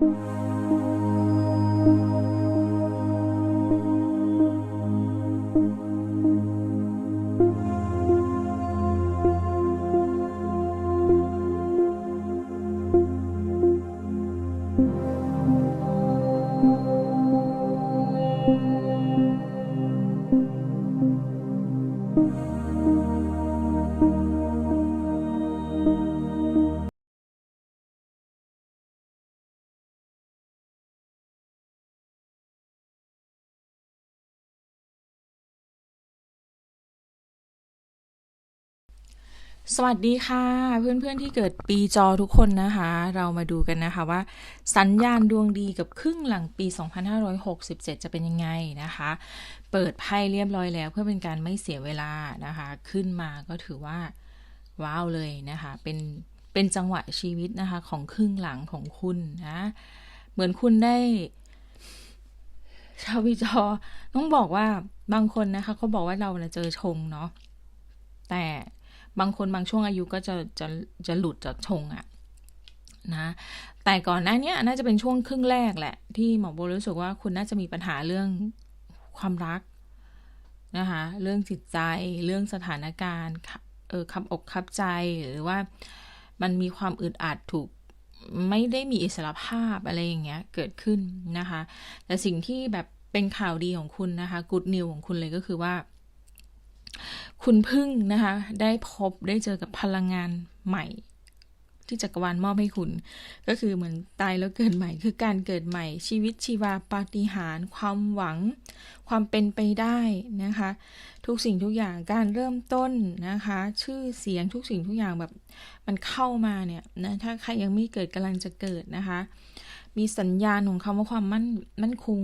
Música สวัสดีค่ะ เพื่อนๆที่เกิดปีจอทุกคนนะคะ เรามาดูกันนะคะว่า สัญญาณดวงดีกับครึ่งหลังปี 2567 จะเป็นยังไงนะคะ เปิดไพ่เรียบร้อยแล้ว เพื่อเป็นการไม่เสียเวลานะคะ ขึ้นมาก็ถือว่าว้าวเลยนะคะ เป็นเป็นจังหวะชีวิตนะคะของครึ่งหลังของคุณนะเหมือนคุณได้ชาววิจอต้องบอกว่าบางคนนะคะเขาบอกว่าเราเจอชงเนาะแต่ บางคนบางช่วงอายุก็จะจะจะหลุดจากชงอะนะแต่ก่อนหน้านี้น่าจะเป็นช่วงครึ่งแรกแหละ ที่หมอโบรู้สึกว่าคุณน่าจะมีปัญหาเรื่องความรักนะคะเรื่องจิตใจเรื่องสถานการณ์เออคับอกคับใจหรือว่ามันมีความอึดอัดถูกไม่ได้มีอิสระภาพอะไรอย่างเงี้ยเกิดขึ้นนะคะ แต่สิ่งที่แบบเป็นข่าวดีของคุณนะคะกูดนิวของคุณเลยก็คือว่า คุณพึ่งนะคะ ได้พบได้เจอกับพลังงานใหม่ ที่จักรวาลมอบให้คุณ ก็คือเหมือนตายแล้วเกิดใหม่ คือการเกิดใหม่ ชีวิตชีวาปาฏิหาริย์ความหวัง ความเป็นไปได้นะคะ ทุกสิ่งทุกอย่างการเริ่มต้นนะคะ ชื่อเสียงทุกสิ่งทุกอย่างแบบมันเข้ามาเนี่ยนะถ้าใครยังไม่เกิดกำลังจะเกิดนะคะ มีสัญญาณของคำว่าความมั่นมั่นคง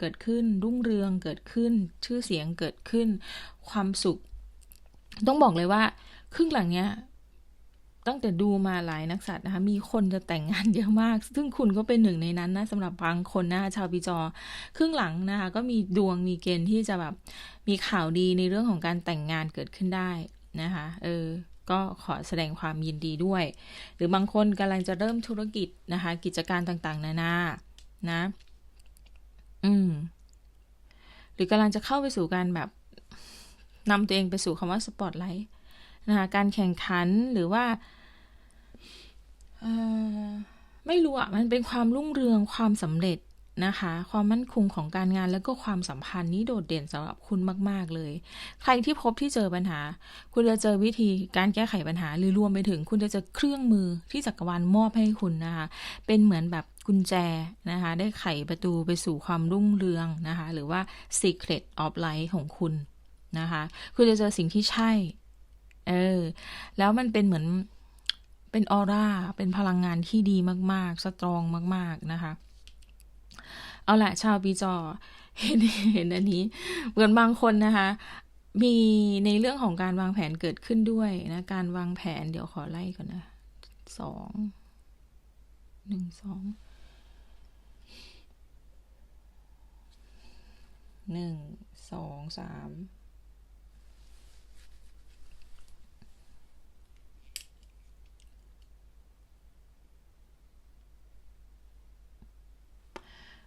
เกิดขึ้น รุ่งเรืองเกิดขึ้น ชื่อเสียงเกิดขึ้น ความสุข ต้องบอกเลยว่า ครึ่งหลังเนี้ยตั้งแต่ดูมาหลายนักสัตว์นะคะ มีคนจะแต่งงานเยอะมาก ซึ่งคุณก็เป็นหนึ่งในนั้นนะสำหรับบางคนนะคะชาวปีจอ ครึ่งหลังนะคะ ก็มีดวงมีเกณฑ์ที่จะแบบมีข่าวดีในเรื่องของการแต่งงานเกิดขึ้นได้นะคะ เออ ก็ขอแสดงความยินดีด้วย หรือบางคนกำลังจะเริ่มธุรกิจนะคะ กิจการต่างๆ นานานะ อืม หรือกำลังจะเข้าไปสู่การแบบนำตัวเองไปสู่คำว่าสปอตไลท์นะคะการแข่งขันหรือว่าไม่รู้อะมันเป็นความรุ่งเรืองความสำเร็จนะคะ ความมั่นคงของการงานแล้วก็ความสัมพันธ์นี้โดดเด่นสำหรับคุณมาก ๆ เลย ใครที่พบที่เจอปัญหา คุณจะเจอวิธีการแก้ไขปัญหา หรือรวมไปถึงคุณจะเจอเครื่องมือที่จักรวาลมอบให้คุณนะคะ เป็นเหมือนแบบ กุญแจนะคะได้ไขประตูไปสู่ความรุ่งเรืองนะคะหรือว่า secret of life ของคุณนะคะคุณจะเจอสิ่งที่ใช่ เออ แล้วมันเป็นเหมือนเป็นออร่า เป็นพลังงานที่ดีมาก ๆ สตรองมาก ๆ นะคะ เอาละชาวปีจอ เห็นเห็นอันนี้ เหมือนบางคนนะคะ มีในเรื่องของการวางแผนเกิดขึ้นด้วยนะ การวางแผนเดี๋ยวขอไล่ก่อนนะ สอง หนึ่งสอง หนึ่งสองสาม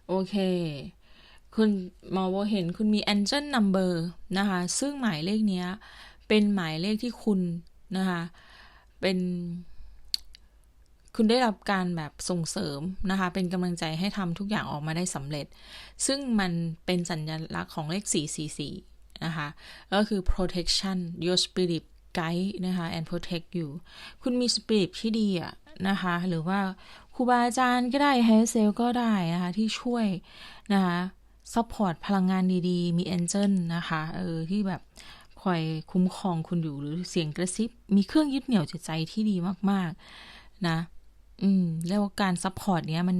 โอเค คุณมอวเห็นคุณมี angel number นะคะ ซึ่งหมายเลขนี้เป็นหมายเลขที่คุณนะคะ เป็น คุณได้รับการแบบส่งเสริมนะคะ เป็นกำลังใจให้ทำทุกอย่างออกมาได้สำเร็จ ซึ่งมันเป็นสัญลักษณ์ของเลข 444 นะคะ ก็คือ protection your spirit guide นะคะ and protect you คุณมี spirit ที่ดีอะนะคะ หรือว่าครูบาอาจารย์ก็ได้ไฮเซลก็ได้นะคะ ที่ช่วยนะคะซัพพอร์ตพลังงานดีๆ มีเอนเจิลนะคะ เออ ที่แบบคอยคุ้มครองคุณอยู่หรือเสียงกระซิบ มีเครื่องยึดเหนี่ยวจิตใจที่ดีมาก ๆ นะ อืม แล้วการซัพพอร์ตเนี้ยมัน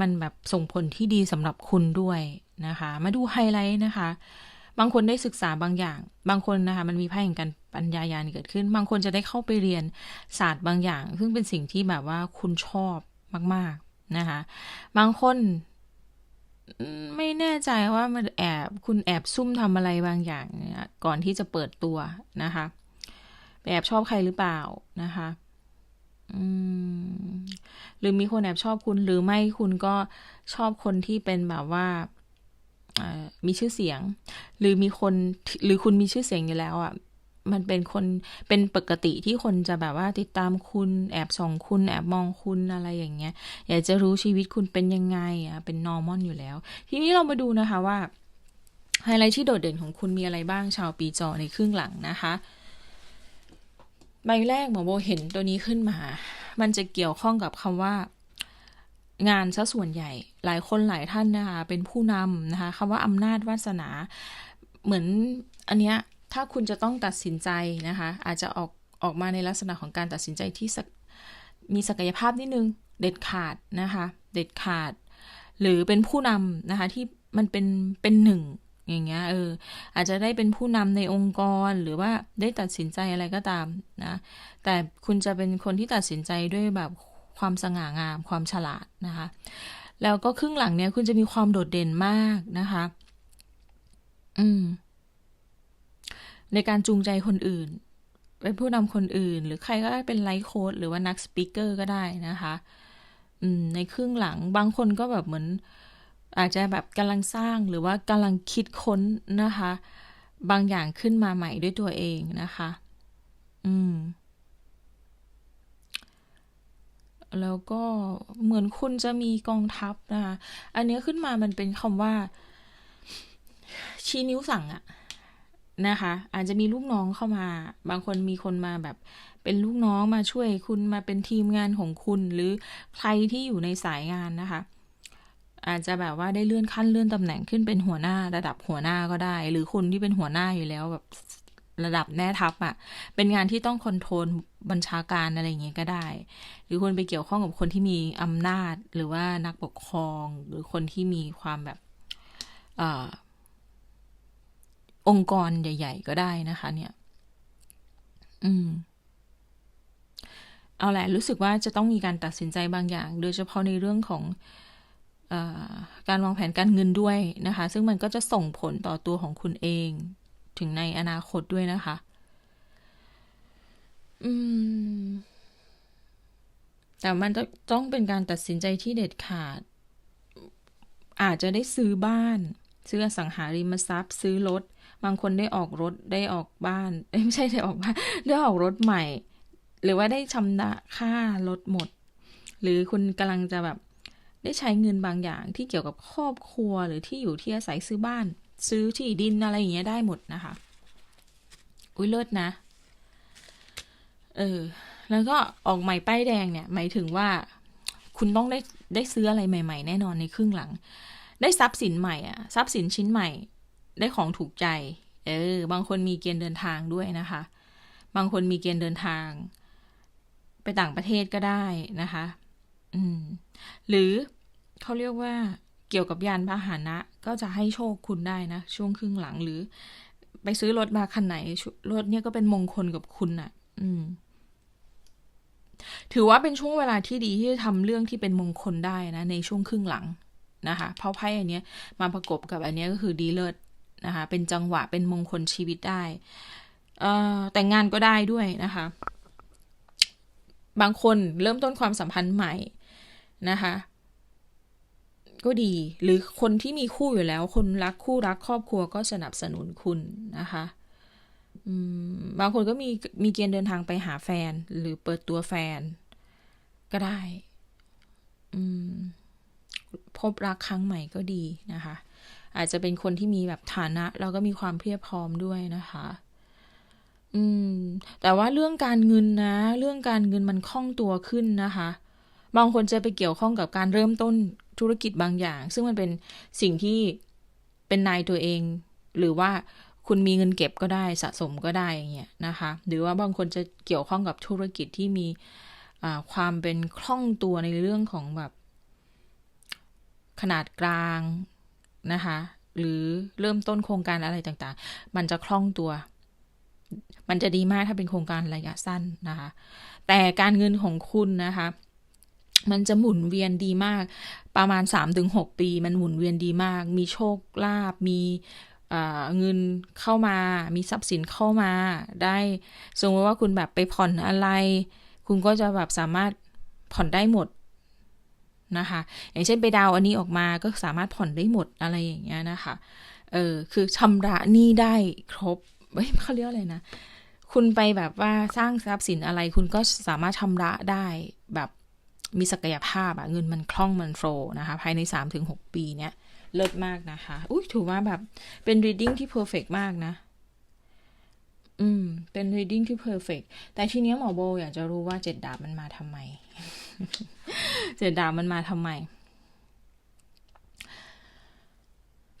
มันแบบส่งผลที่ดีสำหรับคุณด้วยนะคะ มาดูไฮไลท์นะคะ บางคนได้ศึกษาบางอย่าง บางคนนะคะ มันมีไพ่แห่งการปัญญายาณเกิดขึ้น บางคนจะได้เข้าไปเรียนศาสตร์บางอย่าง ซึ่งเป็นสิ่งที่แบบว่าคุณชอบมาก ๆนะคะ บางคนไม่แน่ใจว่ามันแอบคุณแอบซุ่มทำอะไรบางอย่างเนี่ยก่อนที่จะเปิดตัวนะคะแอบชอบใครหรือเปล่านะคะ หรือมีคนแอบชอบคุณหรือไม่คุณก็ชอบคนที่เป็นแบบว่ามีชื่อเสียง หรือมีคนหรือคุณมีชื่อเสียงอยู่แล้วอะ่ะมันเป็นคนเป็นปกติที่คนจะแบบว่าติดตามคุณแอบส่องคุณแอบมองคุณอะไรอย่างเงี้ย อยากจะรู้ชีวิตคุณเป็นยังไงอะเป็นนอร์มอนอยู่แล้ว ทีนี้เรามาดูนะคะว่าไฮไลท์ที่โดดเด่นของคุณมีอะไรบ้างชาวปีจอในครึ่งหลังนะคะ ใบแรกหมอโบเห็นตัวนี้ขึ้นมา มันจะเกี่ยวข้องกับคำว่า งานซะส่วนใหญ่ หลายคนหลายท่านนะคะเป็นผู้นำนะคะคำว่าอำนาจวาสนา เหมือนอันเนี้ยถ้าคุณจะต้องตัดสินใจนะคะ อาจจะออกออกมาในลักษณะของการตัดสินใจที่มีศักยภาพนิดนึง เด็ดขาดนะคะ เด็ดขาด หรือเป็นผู้นำนะคะที่มันเป็นเป็นหนึ่ง อย่างเงี้ยเอออาจจะได้เป็นผู้นำในองค์กรหรือว่าได้ตัดสินใจอะไรก็ตามนะแต่คุณจะเป็นคนที่ตัดสินใจด้วยแบบความสง่างามความฉลาดนะคะ แล้วก็ครึ่งหลังเนี้ยคุณจะมีความโดดเด่นมากนะคะ อืม ในการจูงใจคนอื่นเป็นผู้นำคนอื่น หรือใครก็ได้เป็นไลฟ์โค้ดหรือว่านักสปิเกอร์ก็ได้นะคะ อืม ในครึ่งหลังบางคนก็แบบเหมือน อาจจะแบบกำลังสร้างหรือว่ากำลังคิดค้นนะคะ บางอย่างขึ้นมาใหม่ด้วยตัวเองนะคะ อืม แล้วก็เหมือนคุณจะมีกองทัพนะคะ อันนี้ขึ้นมามันเป็นคำว่า ชี้นิ้วสั่งอะนะคะ อาจจะมีลูกน้องเข้ามา บางคนมีคนมาแบบเป็นลูกน้องมาช่วยคุณมาเป็นทีมงานของคุณ หรือใครที่อยู่ในสายงานนะคะ อาจจะแบบว่าได้เลื่อนขั้นเลื่อนตำแหน่งขึ้นเป็นหัวหน้าระดับหัวหน้าก็ได้ หรือคุณที่เป็นหัวหน้าอยู่แล้วแบบระดับแน่ทัพอะ่ะ เป็นงานที่ต้องคอนโทรลบัญชาการอะไรอย่างเงี้ยก็ได้ หรือคุณไปเกี่ยวข้องกับคนที่มีอำนาจ หรือว่านักปกครอง หรือคนที่มีความแบบอองค์กรใหญ่ ๆ ก็ได้นะคะ เนี่ย อืม เอาแหละ รู้สึกว่าจะต้องมีการตัดสินใจบางอย่าง โดยเฉพาะในเรื่องของ การวางแผนการเงินด้วยนะคะ ซึ่งมันก็จะส่งผลต่อตัวของคุณเอง ถึงในอนาคตด้วยนะคะ อืม แต่มันจะต้องเป็นการตัดสินใจที่เด็ดขาด อาจจะได้ซื้อบ้าน ซื้ออสังหาริมทรัพย์ ซื้อรถ บางคนได้ออกรถได้ออกบ้านไม่ใช่ได้ออกบ้าน ได้ออกรถใหม่ หรือว่าได้ชำระค่ารถหมด หรือคุณกำลังจะแบบ ได้ใช้เงินบางอย่างที่เกี่ยวกับครอบครัวหรือที่อยู่ที่อาศัยซื้อบ้าน ซื้อที่ดินอะไรอย่างเงี้ยได้หมดนะคะ อุ้ยเลิศนะ เออ แล้วก็ออกใหม่ป้ายแดงเนี่ย หมายถึงว่า คุณต้องได้ได้ซื้ออะไรใหม่ ๆ แน่นอนในครึ่งหลัง ได้ทรัพย์สินใหม่อะทรัพย์สินชิ้นใหม่ ได้ของถูกใจ เออ บางคนมีเกณฑ์เดินทางด้วยนะคะ บางคนมีเกณฑ์เดินทาง ไปต่างประเทศก็ได้นะคะ อืม หรือเขาเรียกว่าเกี่ยวกับยานพาหนะก็จะให้โชคคุณได้นะ ช่วงครึ่งหลังหรือ ไปซื้อรถมาคันไหนรถเนี่ยก็เป็นมงคลกับคุณนะ่ะ อืม ถือว่าเป็นช่วงเวลาที่ดีที่จะทำเรื่องที่เป็นมงคลได้นะ ในช่วงครึ่งหลังนะคะ เพราะไพ่อันนี้มาประกบกับอันนี้ก็คือดีเลิศนะคะ เป็นจังหวะเป็นมงคลชีวิตได้ เอ่อแต่งงานก็ได้ด้วยนะคะ บางคนเริ่มต้นความสัมพันธ์ใหม่ นะคะ ก็ดีหรือคนที่มีคู่อยู่แล้ว คนรักคู่รักครอบครัวก็สนับสนุนคุณนะคะบางคนก็มีมีเกณฑ์เดินทางไปหาแฟน หรือเปิดตัวแฟน ก็ได้พบรักครั้งใหม่ก็ดีนะคะ อาจจะเป็นคนที่มีแบบฐานะ แล้วก็มีความเพียบพร้อมด้วยนะคะ อืม แต่ว่าเรื่องการเงินนะ เรื่องการเงินมันคล่องตัวขึ้นนะคะ บางคนจะไปเกี่ยวข้องกับการเริ่มต้นธุรกิจบางอย่าง ซึ่งมันเป็นสิ่งที่เป็นนายตัวเอง หรือว่าคุณมีเงินเก็บก็ได้สะสมก็ได้อย่างเงี้ยนะคะ หรือว่าบางคนจะเกี่ยวข้องกับธุรกิจที่มีความเป็นคล่องตัวในเรื่องของแบบ ขนาดกลางนะคะ หรือเริ่มต้นโครงการอะไรต่างๆ มันจะคล่องตัว มันจะดีมากถ้าเป็นโครงการระยะสั้นนะคะ แต่การเงินของคุณนะคะ มันจะหมุนเวียนดีมาก ประมาณ 3-6 ปี มันหมุนเวียนดีมาก มีโชคลาภมีเงินเข้ามา มีทรัพย์สินเข้ามา ได้สมมติว่าคุณแบบไปผ่อนอะไร คุณก็จะแบบสามารถผ่อนได้หมดนะคะ อย่างเช่นไปดาวอันนี้ออกมาก็สามารถผ่อนได้หมดอะไรอย่างเงี้ยนะคะ เออ คือชำระหนี้ได้ครบ เฮ้ยเขาเรียกอะไรนะ คุณไปแบบว่าสร้างทรัพย์สินอะไร คุณก็สามารถชำระได้แบบ มีศักยภาพอะเงินมันคล่องมันโฟลนะคะ ภายใน 3-6 ปีเนี้ยเลิศมากนะคะ อุ้ยถือว่าแบบเป็น reading ที่ perfect มากนะ อืม เป็น reading ที่ perfect แต่ทีเนี้ยหมอโบอยากจะรู้ว่าเจ็ดดาบมันมาทำไม เจ็ดดาบมันมาทำไม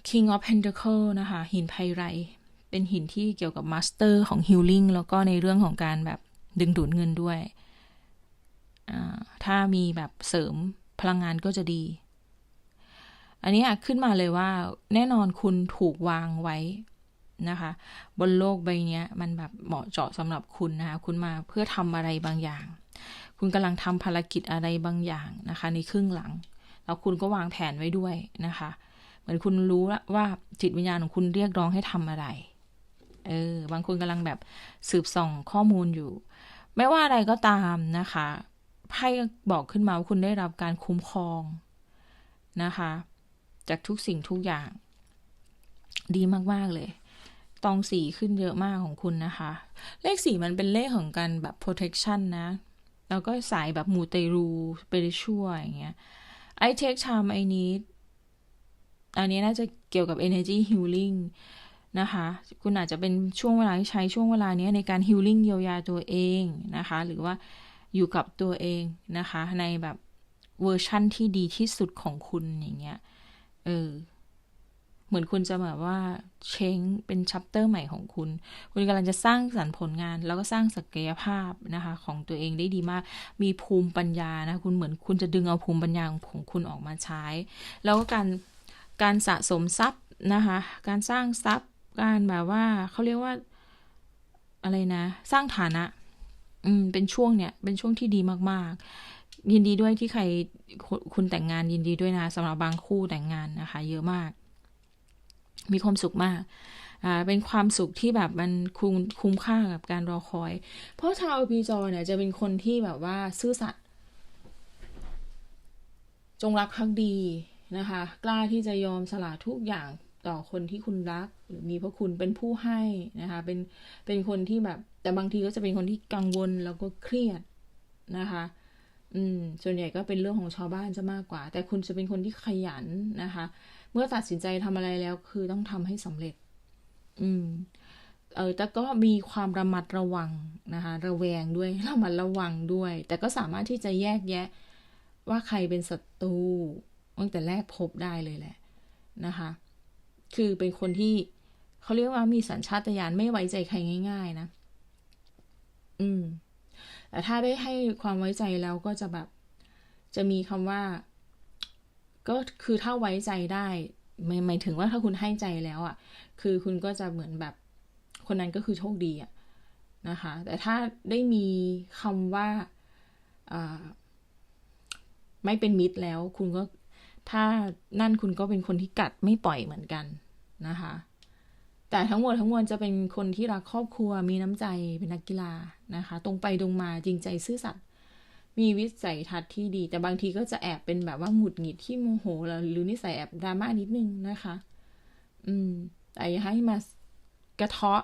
King of Pentacle นะคะ หินไพไร เป็นหินที่เกี่ยวกับมาสเตอร์ของ Healing แล้วก็ในเรื่องของการแบบดึงดูดเงินด้วย ถ้ามีแบบเสริมพลังงานก็จะดี อันนี้ขึ้นมาเลยว่าแน่นอนคุณถูกวางไว้นะคะ บนโลกใบนี้มันแบบเหมาะเจาะสำหรับคุณนะคะคุณมาเพื่อทำอะไรบางอย่าง คุณกำลังทำภารกิจอะไรบางอย่างนะคะ ในครึ่งหลัง แล้วคุณก็วางแผนไว้ด้วยนะคะ เหมือนคุณรู้ว่าจิตวิญญาณของคุณเรียกร้องให้ทำอะไรเออบางคนกำลังแบบสืบส่องข้อมูลอยู่ ไม่ว่าอะไรก็ตามนะคะ ไพ่บอกขึ้นมาว่าคุณได้รับการคุ้มครองนะคะ จากทุกสิ่งทุกอย่าง ดีมากๆเลยตองสีขึ้นเยอะมากของคุณนะคะ เลขสีมันเป็นเลขของการแบบ protection นะ แล้วก็สายแบบมูเตรู spiritual อย่างเงี้ย I take time I need อันนี้น่าจะเกี่ยวกับ energy healing นะคะ คุณอาจจะเป็นช่วงเวลาที่ใช้ช่วงเวลานี้ในการ healing เยียวยาตัวเองนะคะ หรือว่า อยู่กับตัวเองนะคะ ในแบบเวอร์ชั่นที่ดีที่สุดของคุณอย่างเงี้ย เออ เหมือนคุณจะแบบว่าเช้งเป็นชัปเตอร์ใหม่ของคุณ คุณกำลังจะสร้างสรรค์ผลงาน แล้วก็สร้างศักยภาพนะคะ ของตัวเองได้ดีมาก มีภูมิปัญญานะ คุณเหมือนคุณจะดึงเอาภูมิปัญญาของคุณออกมาใช้ แล้วก็การการสะสมทรัพย์นะคะ การสร้างทรัพย์ การแบบว่าเขาเรียกว่าอะไรนะ สร้างฐานะ อืม เป็นช่วงเนี่ยเป็นช่วงที่ดีมากๆ ยินดีด้วยที่ใครคุณแต่งงานยินดีด้วยนะสำหรับบางคู่แต่งงานนะคะ เยอะมาก มีความสุขมาก อ่า เป็นความสุขที่แบบมันคุ้มคุ้มค่ากับการรอคอย เพราะชาวพีจอเนี่ยจะเป็นคนที่แบบว่าซื่อสัตย์จงรักภักดีนะคะ กล้าที่จะยอมสละทุกอย่าง ต่อคนที่คุณรัก หรือมีพระคุณเป็นผู้ให้นะคะเป็นเป็นคนที่แบบ แต่บางทีก็จะเป็นคนที่กังวลแล้วก็เครียดนะคะ อืม ส่วนใหญ่ก็เป็นเรื่องของชาวบ้านจะมากกว่า แต่คุณจะเป็นคนที่ขยันนะคะ เมื่อตัดสินใจทำอะไรแล้ว คือต้องทำให้สำเร็จ อืม เออแต่ก็มีความระมัดระวังนะคะ ระแวงด้วยระมัดระวังด้วย แต่ก็สามารถที่จะแยกแยะ ว่าใครเป็นศัตรูตั้งแต่แรกพบได้เลยแหละนะคะ คือเป็นคนที่เขาเรียกว่ามีสัญชาตญาณไม่ไว้ใจใครง่าย ๆ นะ อืม แต่ถ้าได้ให้ความไว้ใจแล้วก็จะแบบ จะมีคำว่า ก็คือถ้าไว้ใจได้ไม่หมายถึงว่าถ้าคุณให้ใจแล้วอะ่ะ คือคุณก็จะเหมือนแบบ คนนั้นก็คือโชคดีอะ่ะนะคะ แต่ถ้าได้มีคำว่าอ่าไม่เป็นมิตรแล้ว คุณก็ถ้านั่นคุณก็เป็นคนที่กัดไม่ปล่อยเหมือนกัน นะคะ แต่ทั้งหมดทั้งมวลจะเป็นคนที่รักครอบครัวมีน้ำใจเป็นนักกีฬานะคะ ตรงไปตรงมาจริงใจซื่อสัตย์มีวิสัยทัศน์ที่ดี แต่บางทีก็จะแอบเป็นแบบว่าหงุดหงิดที่โมโหหรือนิสัยแอบดราม่านิดนึงนะคะ อืมแต่อย่าให้มากระเทาะ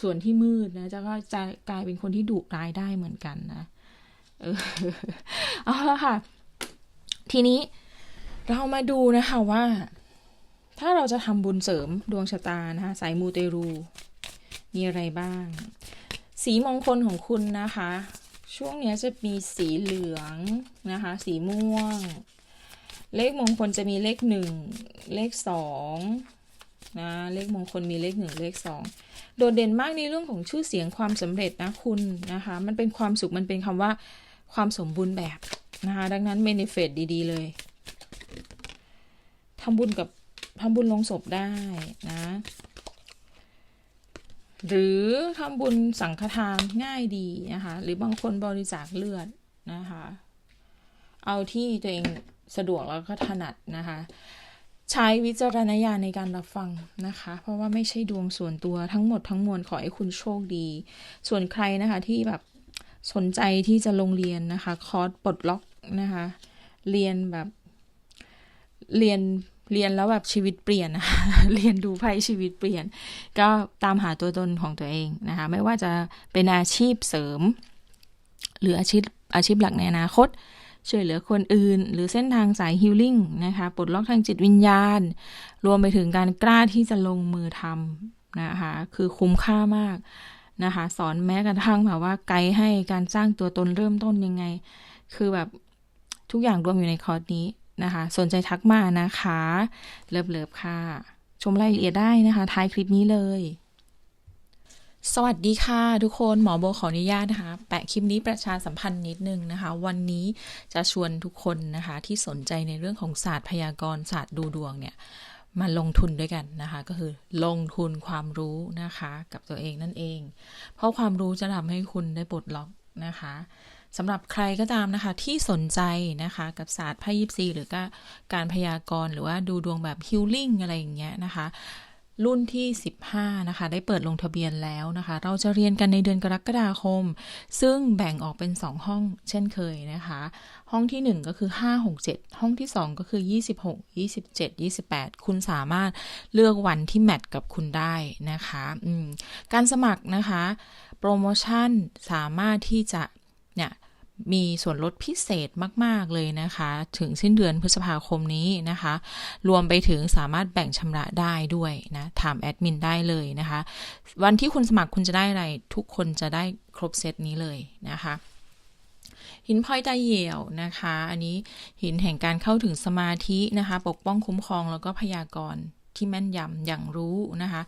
ส่วนที่มืดนะจะก็จะกลายเป็นคนที่ดุร้ายได้เหมือนกันนะเออเอาละค่ะ ทีนี้เรามาดูนะคะว่า ถ้าเราจะทำบุญเสริมดวงชะตานะคะสายมูเตรู มีอะไรบ้าง สีมงคลของคุณนะคะ ช่วงนี้จะมีสีเหลืองนะคะ สีม่วง เลขมงคลจะมีเลขหนึ่งเลขสองนะเลขมงคลมีเลขหนึ่งเลขสองโดดเด่นมากในเรื่องของชื่อเสียงความสำเร็จนะคุณนะคะ มันเป็นความสุขมันเป็นคำว่าความสมบูรณ์แบบนะคะ ดังนั้นเมนิเฟตดี ๆ เลยทำบุญกับ ทำบุญลงศพได้นะ หรือทำบุญสังฆทานง่ายดีนะคะ หรือบางคนบริจาคเลือดนะคะ เอาที่ตัวเองสะดวกแล้วก็ถนัดนะคะ ใช้วิจารณญาณในการรับฟังนะคะ เพราะว่าไม่ใช่ดวงส่วนตัวทั้งหมดทั้งมวลขอให้คุณโชคดี ส่วนใครนะคะที่แบบสนใจที่จะลงเรียนนะคะ คอร์สปลดล็อกนะคะ เรียนแบบเรียน เรียนแล้วแบบชีวิตเปลี่ยนนะคะ เรียนดูไพ่ชีวิตเปลี่ยน ก็ตามหาตัวตนของตัวเองนะคะ ไม่ว่าจะเป็นอาชีพเสริม หรืออาชีพอาชีพหลักในอนาคต ช่วยเหลือคนอื่น หรือเส้นทางสายฮิลลิ่งนะคะ ปลดล็อกทางจิตวิญญาณ รวมไปถึงการกล้าที่จะลงมือทำนะคะ คือคุ้มค่ามากนะคะ สอนแม้กระทั่งแบบว่าไกด์ให้การสร้างตัวตนเริ่มต้นยังไง คือแบบทุกอย่างรวมอยู่ในคอร์สนี้ นะคะ สนใจทักมานะคะ เลิฟเลิฟค่ะ ชมรายละเอียดได้นะคะ ท้ายคลิปนี้เลย สวัสดีค่ะทุกคนหมอโบขออนุญาตนะคะ แปะคลิปนี้ประชาสัมพันธ์นิดนึงนะคะ วันนี้จะชวนทุกคนนะคะ ที่สนใจในเรื่องของศาสตร์พยากรณ์ศาสตร์ดูดวงเนี่ยมาลงทุนด้วยกันนะคะ ก็คือลงทุนความรู้นะคะ กับตัวเองนั่นเอง เพราะความรู้จะทำให้คุณได้ปลดล็อกนะคะ สำหรับใครก็ตามนะคะที่สนใจนะคะ กับศาสตร์ไพ่ยิปซีหรือก็การพยากรณ์หรือว่าดูดวงแบบฮิลลิ่งอะไรอย่างเงี้ยนะคะรุ่นที่ 15 นะคะ ได้เปิดลงทะเบียนแล้วนะคะ เราจะเรียนกันในเดือนกรกฎาคม ซึ่งแบ่งออกเป็น 2 ห้องเช่นเคยนะคะ ห้องที่ 1 ก็คือ 5 6 7 ห้องที่ 2 ก็คือ 26 27 28 คุณสามารถเลือกวันที่แมทกับคุณได้นะคะ การสมัครนะคะ โปรโมชั่นสามารถที่จะ เนี่ยมีส่วนลดพิเศษมาก ๆ เลยนะคะ ถึงสิ้นเดือนพฤษภาคมนี้นะคะ รวมไปถึงสามารถแบ่งชำระได้ด้วยนะ ถามแอดมินได้เลยนะคะ วันที่คุณสมัครคุณจะได้อะไร ทุกคนจะได้ครบเซตนี้เลยนะคะหินพลอยตาเหี่ยวนะคะ อันนี้หินแห่งการเข้าถึงสมาธินะคะ ปกป้องคุ้มครองแล้วก็พยากรณ์ ที่แม่นยำอย่างรู้นะคะ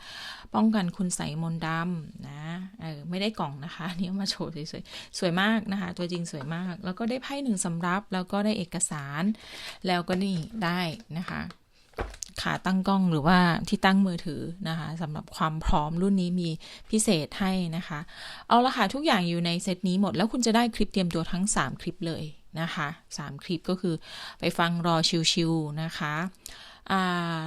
ป้องกันคุณใส่มนดำนะเออไม่ได้กล่องนะคะนี่มาโชว์สวยๆสวยมากนะคะ ตัวจริงสวยมาก แล้วก็ได้ไพ่หนึ่งสำรับ แล้วก็ได้เอกสาร แล้วก็นี่ได้นะคะขาตั้งกล้องหรือว่าที่ตั้งมือถือนะคะสำหรับความพร้อมรุ่นนี้มีพิเศษให้นะคะ เอาละค่ะทุกอย่างอยู่ในเซตนี้หมด แล้วคุณจะได้คลิปเตรียมตัวทั้ง 3 คลิปเลยนะคะ 3 คลิปก็คือไปฟังรอชิวๆนะคะอ่า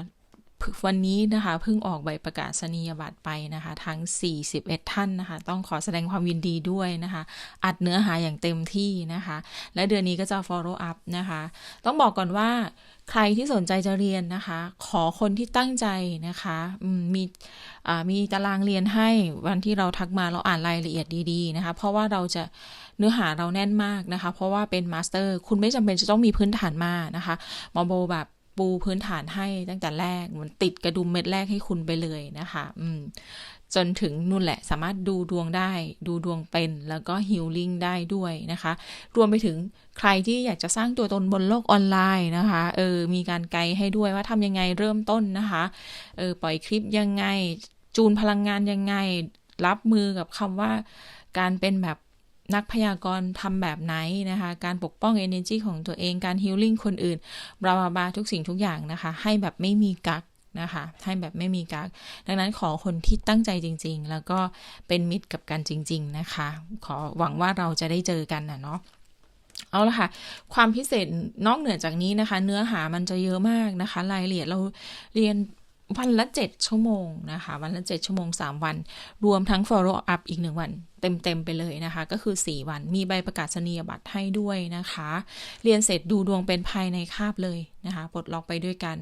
วันนี้นะคะเพิ่งออกใบประกาศนียบัตรไปนะคะ ทั้ง 41 ท่านนะคะ ต้องขอแสดงความยินดีด้วยนะคะ อัดเนื้อหาอย่างเต็มที่นะคะ และเดือนนี้ก็จะ follow up นะคะ ต้องบอกก่อนว่าใครที่สนใจจะเรียนนะคะ ขอคนที่ตั้งใจนะคะมีมีตารางเรียนให้วันที่เราทักมาเราอ่านรายละเอียดดีๆนะคะ เพราะว่าเราจะเนื้อหาเราแน่นมากนะคะ เพราะว่าเป็นมาสเตอร์ คุณไม่จำเป็นจะต้องมีพื้นฐานมานะคะมอโบแบบ ปูพื้นฐานให้ตั้งแต่แรกมันติดกระดุมเม็ดแรกให้คุณไปเลยนะคะ อืมจนถึงนู่นแหละสามารถดูดวงได้ ดูดวงเป็นแล้วก็ฮิลลิ่งได้ด้วยนะคะ รวมไปถึงใครที่อยากจะสร้างตัวตนบนโลกออนไลน์นะคะเออมีการไกด์ให้ด้วยว่าทำยังไงเริ่มต้นนะคะเออปล่อยคลิปยังไง จูนพลังงานยังไง รับมือกับคำว่าการเป็นแบบ นักพยากรณ์ทำแบบไหนนะคะ การปกป้อง energy ของตัวเอง การฮิลลิ่งคนอื่นบราบาทุกสิ่งทุกอย่างนะคะ ให้แบบไม่มีกักนะคะให้แบบไม่มีกัก ดังนั้นขอคนที่ตั้งใจจริง ๆ แล้วก็เป็นมิตรกับกันจริง ๆ นะคะ ขอหวังว่าเราจะได้เจอกันนะเนาะเอาละค่ะ ความพิเศษนอกเหนือจากนี้นะคะ เนื้อหามันจะเยอะมากนะคะ รายละเอียดเราเรียน วันละ 7 ชั่วโมงนะคะ วันละ 7 ชั่วโมง 3 วัน รวมทั้ง follow up อีก 1 วัน เต็ม ๆ ไปเลยนะคะ ก็คือ 4 วันมีใบประกาศนียบัตรให้ด้วยนะคะ เรียนเสร็จดูดวงเป็นภายในคาบเลยนะคะปลดล็อกไปด้วยกัน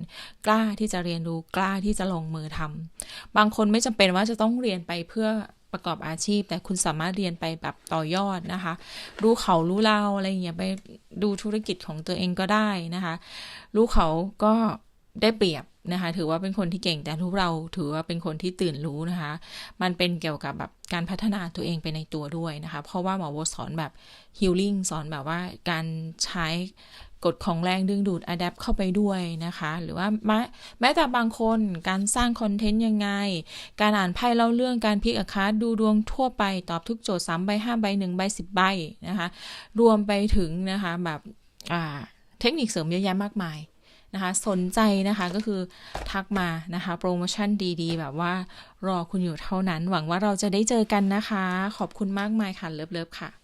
กล้าที่จะเรียนรู้กล้าที่จะลงมือทำบางคนไม่จำเป็นว่าจะต้องเรียนไปเพื่อประกอบอาชีพ แต่คุณสามารถเรียนไปแบบต่อยอดนะคะ รู้เขารู้เราอะไรเงี้ยไปดูธุรกิจของตัวเองก็ได้นะคะ รู้เขาก็ได้เปรียบ นะคะ ถือว่าเป็นคนที่เก่งแต่ทุกเราถือว่าเป็นคนที่ตื่นรู้นะคะ มันเป็นเกี่ยวกับแบบการพัฒนาตัวเองไปในตัวด้วยนะคะ เพราะว่าหมอโบสอนแบบฮิลลิ่งสอนแบบว่าการใช้กฎของแรงดึงดูดอัดแอปเข้าไปด้วยนะคะ หรือว่าแม้แต่บางคนการสร้างคอนเทนต์ยังไง การอ่านไพ่เล่าเรื่องการพิกอาคาดูดวงทั่วไปตอบทุกโจทย์3ใบ5ใบ1ใบ10ใบนะคะ รวมไปถึงนะคะแบบเทคนิคเสริมเยอะแยะมากมาย นะคะ สนใจนะคะก็คือทักมานะคะ โปรโมชั่นดีๆ แบบว่ารอคุณอยู่เท่านั้น หวังว่าเราจะได้เจอกันนะคะ ขอบคุณมากมายค่ะ เลิฟๆค่ะ